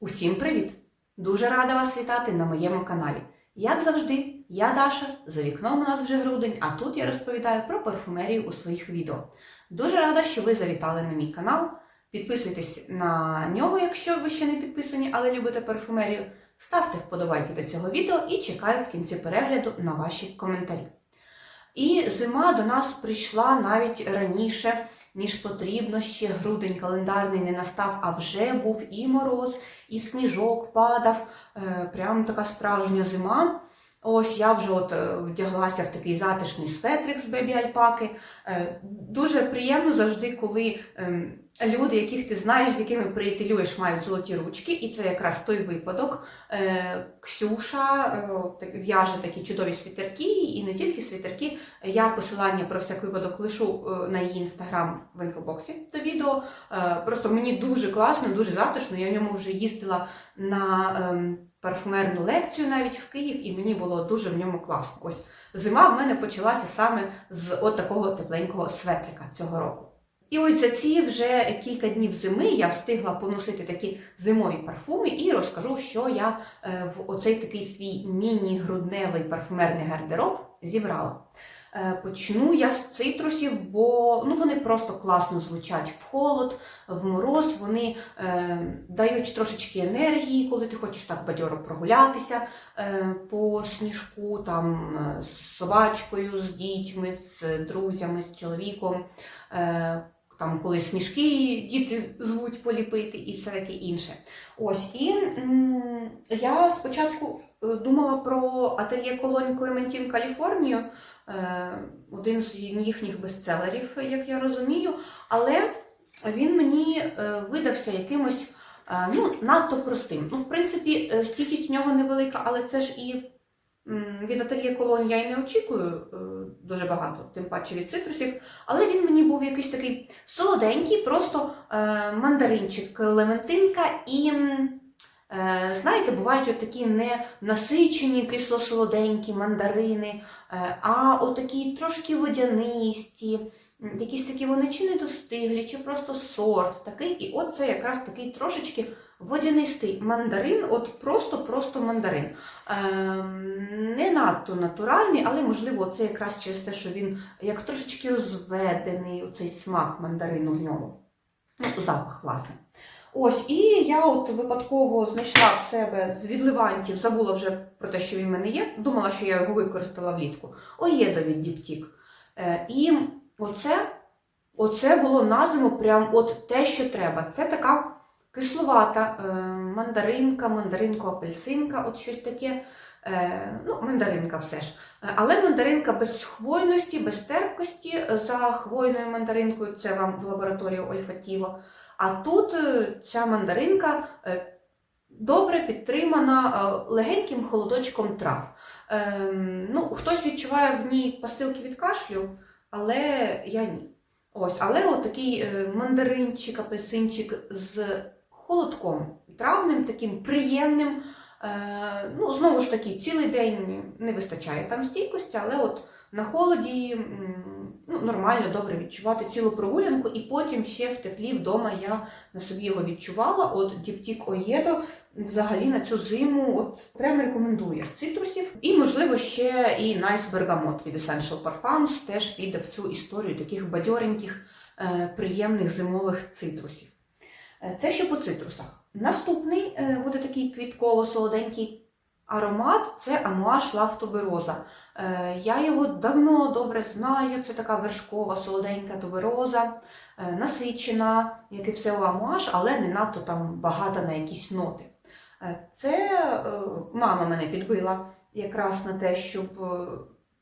Усім привіт! Дуже рада вас вітати на моєму каналі. Як завжди, я Даша, за вікном у нас вже грудень, а тут я розповідаю про парфумерію у своїх відео. Дуже рада, що ви завітали на мій канал. Підписуйтесь на нього, якщо ви ще не підписані, але любите парфумерію. Ставте вподобайки до цього відео і чекаю в кінці перегляду на ваші коментарі. І зима до нас прийшла навіть раніше, ніж потрібно. Ще грудень календарний не настав, а вже був і мороз, і сніжок падав. Е, Прям така справжня зима. Ось я вже от е, вдяглася в такий затишний светрик з бебі альпаки. Е, Дуже приємно завжди, коли ем, люди, яких ти знаєш, з якими приятелюєш, мають золоті ручки, і це якраз той випадок. Е, Ксюша е, в'яже такі чудові світерки, і не тільки світерки. Я посилання про всяк випадок лишу е, на її інстаграм в інфобоксі до відео. Просто мені дуже класно, дуже затишно. Я в ньому вже їздила на ем, парфумерну лекцію навіть в Київ, і мені було дуже в ньому класно. Ось зима в мене почалася саме з от такого тепленького светрика цього року. І ось за ці вже кілька днів зими я встигла поносити такі зимові парфуми і розкажу, що я е, в оцей такий свій міні-грудневий парфумерний гардероб зібрала. Е, Почну я з цитрусів, бо ну, вони просто класно звучать в холод, в мороз. Вони е, дають трошечки енергії, коли ти хочеш так бадьоро прогулятися е, по сніжку, там е, з собачкою, з дітьми, з друзями, з чоловіком. Е, там, коли сніжки діти звуть поліпити і все таке інше. Ось і я спочатку е, думала про ательє колонь Клементін Каліфорнію, е, один з їхніх бестселерів, як я розумію, але він мені е, видався якимось ну, надто простим. Ну, в принципі, стійкість в нього невелика, але це ж і від ательє колонь я і не очікую е, дуже багато, тим паче від цитрусів. Але він мені був якийсь такий солоденький, просто е, мандаринчик, лементинка і. Е, знаєте, бувають такі не насичені, кисло-солоденькі мандарини, а отакі трошки водянисті, якісь такі вони чи недостиглі, чи просто сорт такий. І от це якраз такий трошечки водянистий мандарин, от просто-просто мандарин. Ем, не надто натуральний, але можливо це якраз через те, що він як трошечки розведений, оцей смак мандарину в ньому. Ну, запах, власне. Ось, і я от випадково знайшла в себе з відливантів, забула вже про те, що він в мене є. Думала, що я його використала влітку. Оєдо від Діптік. Е, і оце, оце було на зиму прям от те, що треба. Це така кисловата е, мандаринка, мандаринко-апельсинка, от щось таке. Е, ну, мандаринка все ж. Е, Але мандаринка без хвойності, без терпкості. За хвойною мандаринкою це вам в лабораторії Ольфатіво. А тут е, ця мандаринка е, добре підтримана легеньким холодочком трав. Ем, Ну, хтось відчуває в ній пастилки від кашлю, але я ні. Ось, але от такий е, мандаринчик, апельсинчик з холодком травним, таким приємним. Е, Ну, знову ж таки, цілий день не вистачає там стійкості, але от на холоді ну, нормально, добре відчувати цілу прогулянку, і потім ще в теплі вдома я на собі його відчувала. От Діптік Оєдо взагалі на цю зиму от прям рекомендує з цитрусів. І, можливо, ще і Nice Bergamot від Essential Parfums теж піде в цю історію таких бадьореньких, е, приємних зимових цитрусів. Е, Це ще по цитрусах. Наступний е, буде такий квітково-солоденький аромат це амуаш Tuberose. Е, Я його давно добре знаю. Це така вершкова, солоденька тубероза, е, насичена, як і все у амуаш, але не надто там багата на якісь ноти. Е, Це мама мене підбила якраз на те, щоб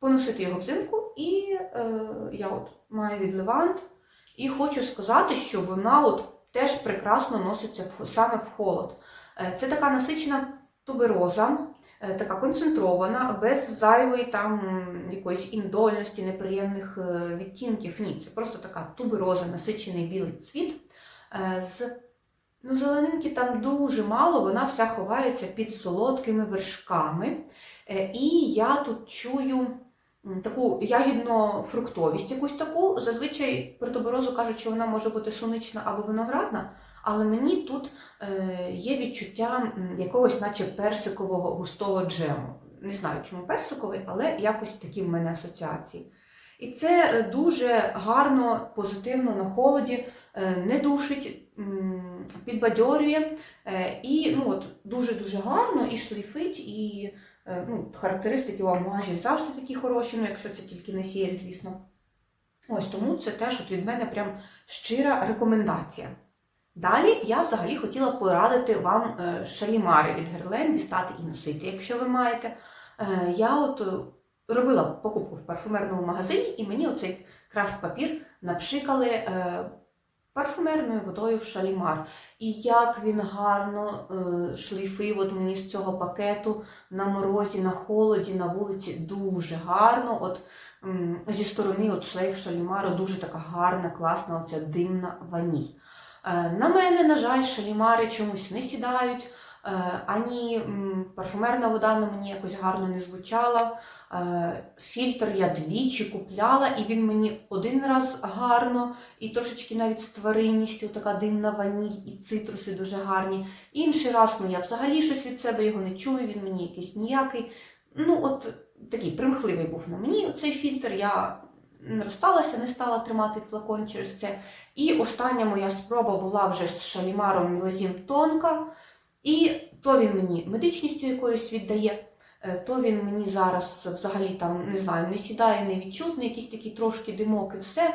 поносити його взимку, і я от маю від Левант. І хочу сказати, що вона от теж прекрасно носиться саме в холод. Це така насичена тубероза, така концентрована, без зайвої там якоїсь індольності, неприємних е, відтінків. Ні, це просто така тубероза, насичений білий цвіт. Е, З ну, зеленинки там дуже мало, вона вся ховається під солодкими вершками. Е, І я тут чую таку ягідно-фруктовість якусь таку. Зазвичай про туберозу кажуть, що вона може бути сунична або виноградна, але мені тут е, є відчуття якогось, наче персикового густого джему. Не знаю, чому персиковий, але якось такі в мене асоціації. І це е, дуже гарно, позитивно на холоді, е, не душить, підбадьорює і ну, от, дуже-дуже гарно і шліфить, і ну, характеристики у амуажів завжди такі хороші, ну якщо це тільки не сієр, звісно. Ось тому це теж от від мене прям щира рекомендація. Далі я взагалі хотіла порадити вам е, шалімари від Герлен дістати і носити, якщо ви маєте. Е, Я от е, робила покупку в парфумерному магазині, і мені оцей крафт-папір напшикали е, парфумерною водою в шалімар. І як він гарно шліфив от мені з цього пакету на морозі, на холоді, на вулиці. Дуже гарно. От зі сторони от шлейф шалімару дуже така гарна, класна оця димна ваніль. Е, На мене, на жаль, шалімари чомусь не сідають, е, ані парфумерна вода на мені якось гарно не звучала. Е, Фільтр я двічі купляла, і він мені один раз гарно, і трошечки навіть з тваринністю, така димна ваніль, і цитруси дуже гарні. Інший раз ну, я взагалі щось від себе його не чую, він мені якийсь ніякий. Ну, от такий примхливий був на мені цей фільтр. Я розсталася, не стала тримати флакон через це. І остання моя спроба була вже з шалімаром Мілозін Тонка. І то він мені медичністю якоюсь віддає, е, то він мені зараз взагалі там не знаю, не сідає, не відчутний, якийсь такий трошки димок і все. Е,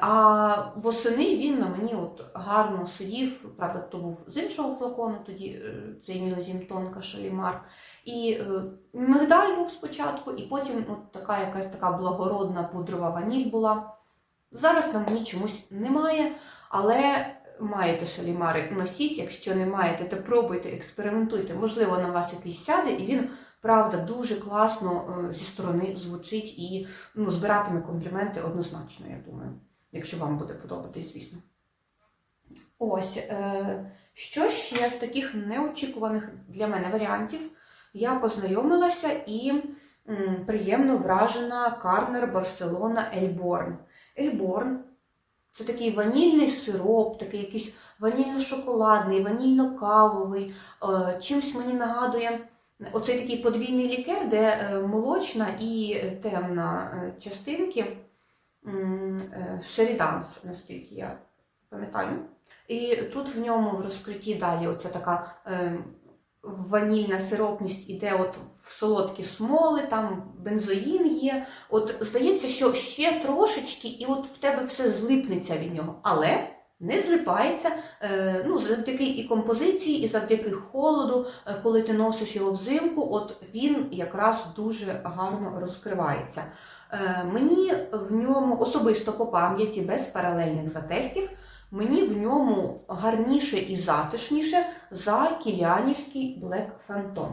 А восени він на мені от гарно сидів. Правда, то був з іншого флакону, тоді е, цей Мілозін Тонка Шалімар. І е, мигдаль був спочатку, і потім от така якась така благородна пудрова ваніль була. Зараз на мені чомусь немає, але маєте шалімари, носіть. Якщо не маєте, то пробуйте, експериментуйте. Можливо, на вас якийсь сяде, і він, правда, дуже класно е, зі сторони звучить і ну, збиратиме компліменти однозначно, я думаю, якщо вам буде подобатись, звісно. Ось, е, що ще з таких неочікуваних для мене варіантів? Я познайомилася і м, приємно вражена Карнер Барселона Ельборн. Ельборн це такий ванільний сироп, такий якийсь ванільно-шоколадний, ванільно-кавовий. Е, Чимсь мені нагадує оцей такий подвійний лікер, де е, молочна і темна е, частинки. Шеріданс, наскільки я пам'ятаю. І тут в ньому в розкритті далі оця така е, ванільна сиропність іде от в солодкі смоли, там бензоїн є. От здається, що ще трошечки, і от в тебе все злипнеться від нього. Але не злипається е, ну, завдяки і композиції, і завдяки холоду, е, коли ти носиш його взимку, от він якраз дуже гарно розкривається. Е, Мені в ньому особисто по пам'яті без паралельних затестів. Мені в ньому гарніше і затишніше за кіліанівський Black Phantom.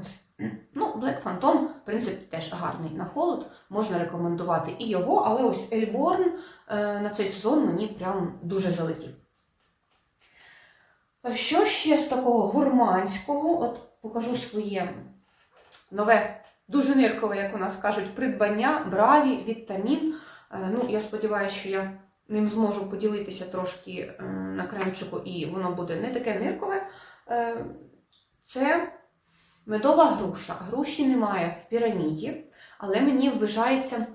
Ось. Ну, Black Phantom, в принципі, теж гарний на холод. Можна рекомендувати і його, але ось Ельборн е, на цей сезон мені прям дуже залетів. Що ще з такого гурманського? От покажу своє нове, дуже ниркове, як у нас кажуть, придбання Браві Вітамін. Е, Ну, я сподіваюся, що я ним зможу поділитися трошки е, на кремчику, і воно буде не таке ниркове. Е, Це медова груша. Груші немає в піраміді, але мені вважається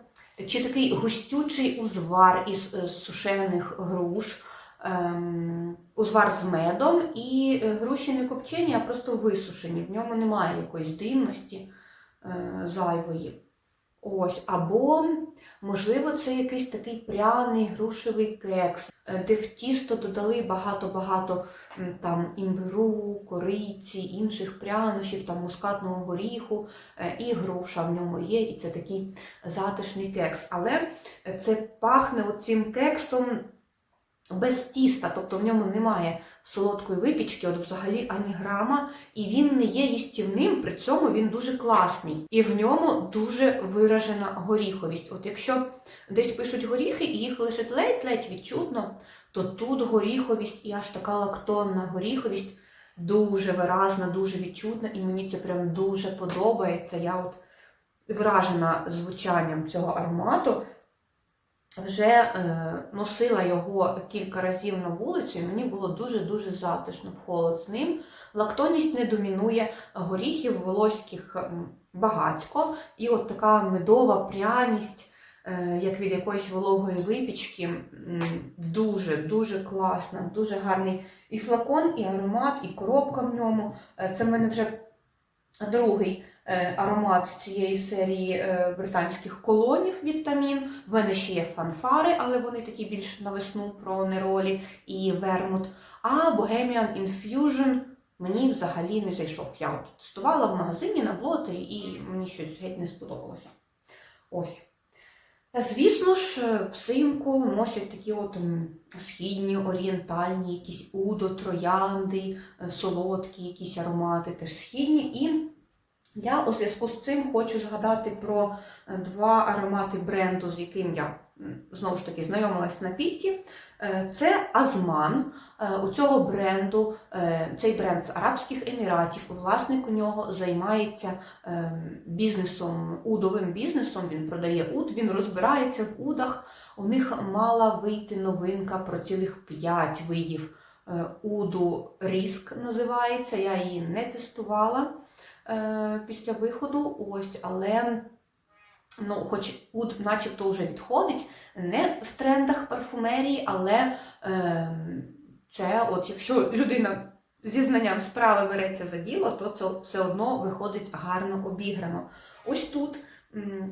чи такий густючий узвар із е, сушених груш, ем, узвар з медом, і груші не копчені, а просто висушені. В ньому немає якоїсь димності е, зайвої. Ось, або, можливо, це якийсь такий пряний грушевий кекс, е, де в тісто додали багато-багато там імбиру, кориці, інших прянощів, там мускатного горіху, е, і груша в ньому є, і це такий затишний кекс. Але це пахне оцим кексом без тіста, тобто в ньому немає солодкої випічки, от взагалі ані грама, і він не є їстівним, при цьому він дуже класний. І в ньому дуже виражена горіховість. От якщо десь пишуть горіхи і їх лише ледь-ледь відчутно, то тут горіховість і аж така лактонна горіховість дуже виразна, дуже відчутна, і мені це прям дуже подобається. Я от вражена звучанням цього аромату. Вже е, носила його кілька разів на вулицю, і мені було дуже-дуже затишно в холод з ним. Лактонність не домінує, горіхів волоських м, багатько, і от така медова пряність, е, як від якоїсь вологої випічки, дуже-дуже класна, дуже гарний і флакон, і аромат, і коробка в ньому. Е, Це в мене вже другий е, аромат цієї серії е, британських колонів вітамін. В мене ще є фанфари, але вони такі більш на весну про неролі і вермут. А Bohemian Infusion мені взагалі не зайшов. Я от тестувала в магазині на блотері і мені щось геть не сподобалося. Ось. Звісно ж, е, взимку носять такі от східні, орієнтальні, якісь удо, троянди, е, солодкі якісь аромати, теж східні. І я у зв'язку з цим хочу згадати про е, два аромати бренду, з яким я знову ж таки знайомилась на пітті. Е, Це Азман. Е, У цього бренду, е, цей бренд з Арабських Еміратів, власник у нього займається бізнесом, удовим бізнесом. Він продає уд, він розбирається в удах. У них мала вийти новинка про цілих 5 видів уду ріск називається. Я її не тестувала після виходу. Ось, але ну, хоч уд начебто вже відходить, не в трендах парфумерії, але е, це, от якщо людина зі знанням справи береться за діло, то це все одно виходить гарно обіграно. Ось тут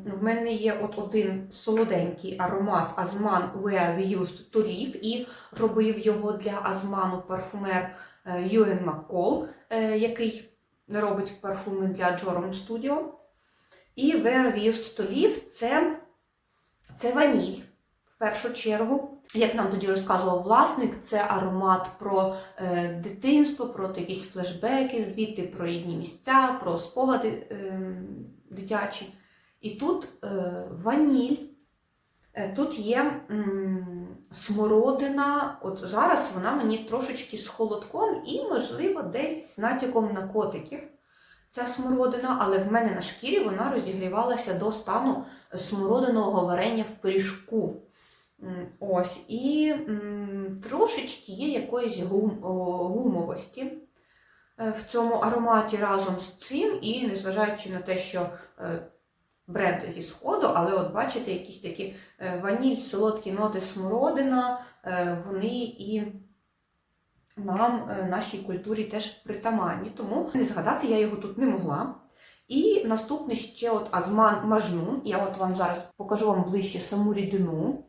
в мене є от один солоденький аромат Азман Where We Used to Live, і робив його для Азману парфумер е, Юен Маккол, е, який робить парфуми для Jorum Studio. І to Live це, це ваніль в першу чергу. Як нам тоді розказував власник, це аромат про е, дитинство, про якісь флешбеки, звідти про рідні місця, про спогади е, дитячі. І тут е, ваніль, е, тут є м, смородина. От зараз вона мені трошечки з холодком і, можливо, десь з натяком на котиків. Ця смородина, але в мене на шкірі вона розігрівалася до стану смородиного варення в пиріжку. Ось, і трошечки є якоїсь гум, гумовості е, в цьому ароматі разом з цим, і незважаючи на те, що е, бренд зі сходу, але от бачите, якісь такі е, ваніль, солодкі ноти смородина, вони і нам, е, нашій культурі теж притаманні. Тому не згадати я його тут не могла. І наступний ще от Азман Мажнун. Я от вам зараз покажу вам ближче саму рідину.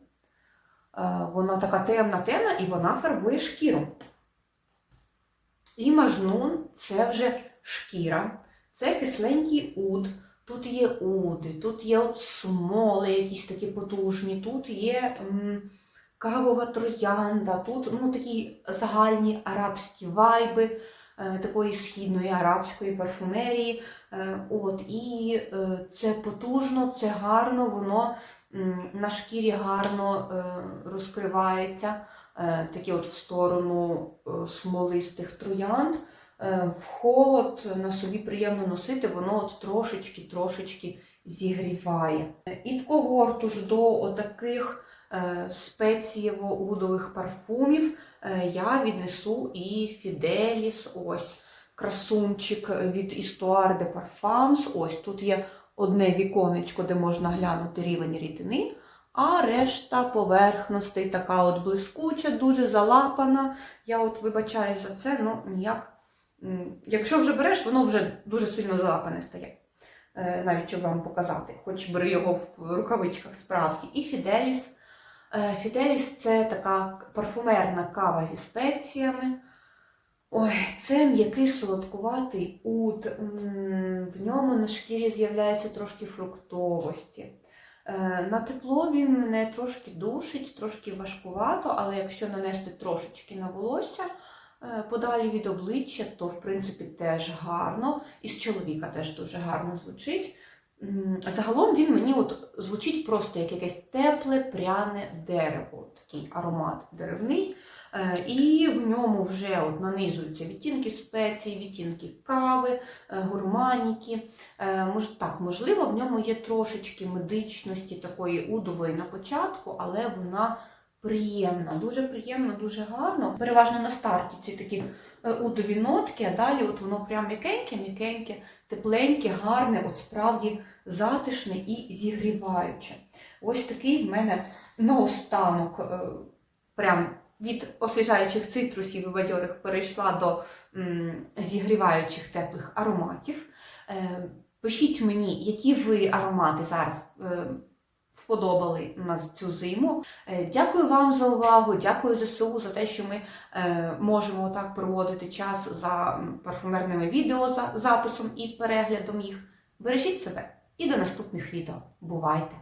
Е, Вона така темна темна і вона фарбує шкіру. І мажнун це вже шкіра, це кисленький уд. Тут є уди, тут є от смоли якісь такі потужні, тут є м, кавова троянда, тут ну, такі загальні арабські вайби е, такої східної арабської парфумерії. Е, от, і е, це потужно, це гарно, воно на шкірі гарно розкривається, е, такі от в сторону смолистих троянд. В холод на собі приємно носити, воно от трошечки-трошечки зігріває. І в когорту ж до отаких е, спецієво-удових парфумів е, я віднесу і Фіделіс, ось красунчик від Histoire de Parfums. Ось тут є одне віконечко, де можна глянути рівень рідини, а решта поверхностей така от блискуча, дуже залапана. Я от вибачаю за це, ну ніяк. Якщо вже береш, воно вже дуже сильно залапане стає. Е, Навіть щоб вам показати, хоч бери його в рукавичках справді. І Фіделіс. Е, Фіделіс це така парфумерна кава зі спеціями. Ой, це м'який солодкуватий ут. В ньому на шкірі з'являється трошки фруктовості. Е, На тепло він мене трошки душить, трошки важкувато, але якщо нанести трошечки на волосся е, подалі від обличчя, то в принципі теж гарно. І з чоловіка теж дуже гарно звучить. Загалом він мені от звучить просто як якесь тепле, пряне дерево, такий аромат деревний. Е, І в ньому вже от нанизуються відтінки спецій, відтінки кави, е, гурманіки. Е, так, можливо, в ньому є трошечки медичності такої удової на початку, але вона приємна, дуже приємна, дуже гарно. Переважно на старті ці такі е, удові нотки, а далі от воно прям м'якеньке, м'якеньке, тепленьке, гарне, от справді затишне і зігріваюче. Ось такий в мене наостанок, е, прям від освіжаючих цитрусів і бадьорих перейшла до зігріваючих теплих ароматів. Е, Пишіть мені, які ви аромати зараз вподобали на цю зиму. Е, Дякую вам за увагу, дякую ЗСУ за те, що ми е, можемо так проводити час за парфумерними відео, за записом і переглядом їх. Бережіть себе і до наступних відео. Бувайте!